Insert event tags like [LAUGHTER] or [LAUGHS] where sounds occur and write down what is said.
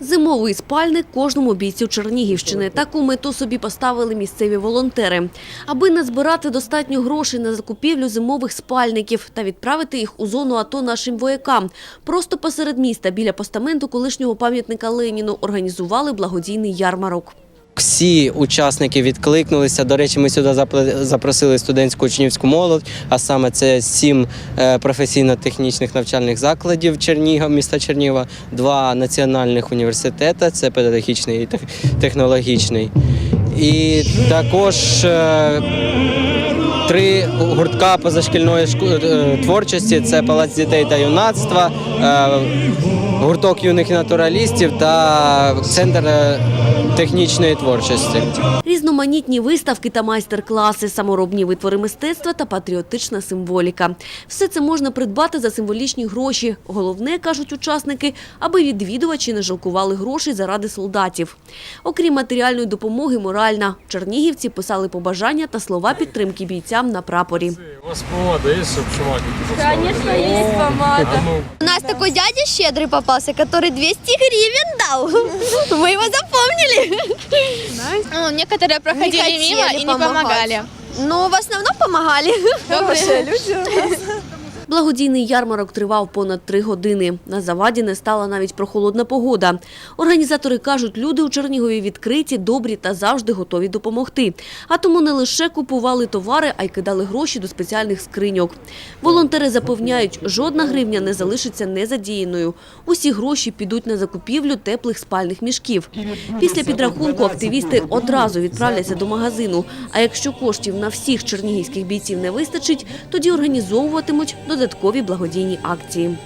Зимовий спальник кожному бійцю Чернігівщини. Таку мету собі поставили місцеві волонтери. Аби назбирати достатньо грошей на закупівлю зимових спальників та відправити їх у зону АТО нашим воякам. Просто посеред міста біля постаменту колишнього пам'ятника Леніну організували благодійний ярмарок. Всі учасники відкликнулися. До речі, ми сюди запросили студентську учнівську молодь, а саме це сім е, професійно-технічних навчальних закладів Чернігова, міста Чернігова, два національних університети, це педагогічний і технологічний. І також е, три гуртка позашкільної е, творчості: це Палац дітей та юнацтва, гурток юних натуралістів та центр е, технічної творчості. Різноманітні виставки та майстер-класи, саморобні витвори мистецтва та патріотична символіка. Все це можна придбати за символічні гроші. Головне, кажуть учасники, аби відвідувачі не жалкували грошей заради солдатів. Окрім матеріальної допомоги, моральна. Чернігівці писали побажання та слова підтримки бійцям на прапорі. У вас помада есть, чтобы шуматики Конечно, есть помада. А ну, У нас такой дядя щедрый попался, который 200 гривен дал. [LAUGHS] Мы его запомнили. Ну, некоторые проходили хотели мимо и не помогать. помогали. Ну, в основном помогали. Хорошие люди. [LAUGHS] Благодійний ярмарок тривав понад три години. На заваді не стала навіть прохолодна погода. Організатори кажуть, люди у Чернігові відкриті, добрі та завжди готові допомогти. А тому не лише купували товари, а й кидали гроші до спеціальних скриньок. Волонтери запевняють, жодна гривня не залишиться незадіяною. Усі гроші підуть на закупівлю теплих спальних мішків. Після підрахунку активісти одразу відправляться до магазину. А якщо коштів на всіх чернігівських бійців не вистачить, тоді організовуватимуть додаткові благодійні акції.